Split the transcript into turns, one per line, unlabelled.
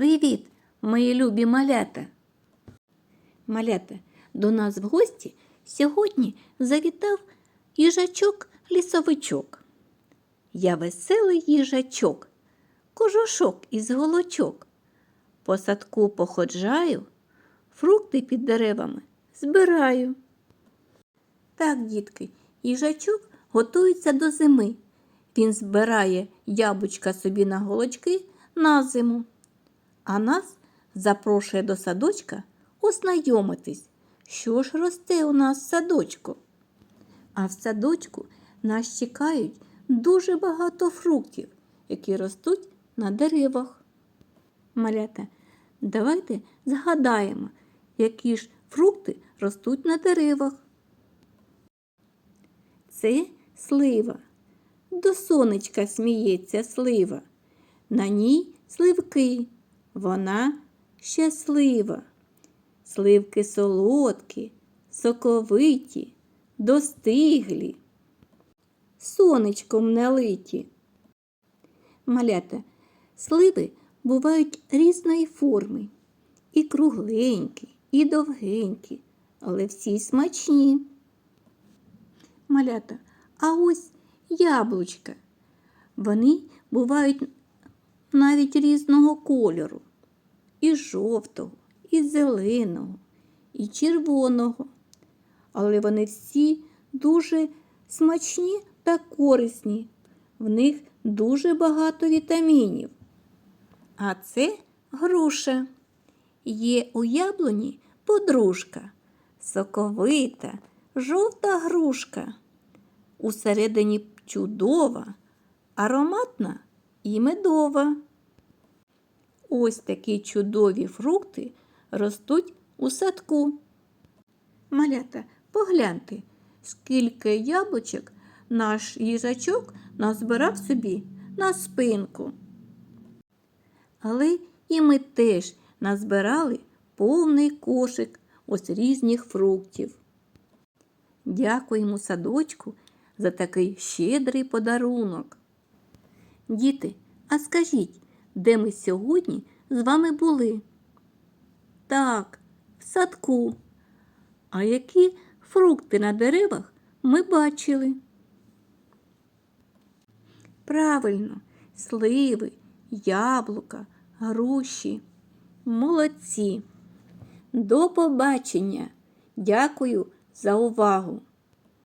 Привіт, мої любі малята. Малята, до нас в гості сьогодні завітав їжачок-лісовичок. Я веселий їжачок, кожушок із голочок. По садку походжаю, фрукти під деревами збираю. Так, дітки, їжачок готується до зими. Він збирає яблучка собі на голочки на зиму. А нас запрошує до садочка ознайомитись, що ж росте у нас в садочку. А в садочку нас чекають дуже багато фруктів, які ростуть на деревах. Малята, давайте згадаємо, які ж фрукти ростуть на деревах. Це слива. До сонечка сміється слива. На ній сливки. Вона щаслива. Сливки солодкі, соковиті, достиглі, сонечком налиті. Малята, сливи бувають різної форми. І кругленькі, і довгенькі, але всі смачні. Малята, а ось яблучка. Вони бувають навіть різного кольору. І жовтого, і зеленого, і червоного. Але вони всі дуже смачні та корисні. В них дуже багато вітамінів. А це груша. Є у яблуні подружка, соковита, жовта грушка. Усередині чудова, ароматна і медова. Ось такі чудові фрукти ростуть у садку. Малята, погляньте, скільки яблучок наш їжачок назбирав собі на спинку. Але і ми теж назбирали повний кошик ось різних фруктів. Дякуємо садочку за такий щедрий подарунок. Діти, а скажіть, де ми сьогодні з вами були? Так, в садку. А які фрукти на деревах ми бачили? Правильно, сливи, яблука, груші. Молодці. До побачення. Дякую за увагу.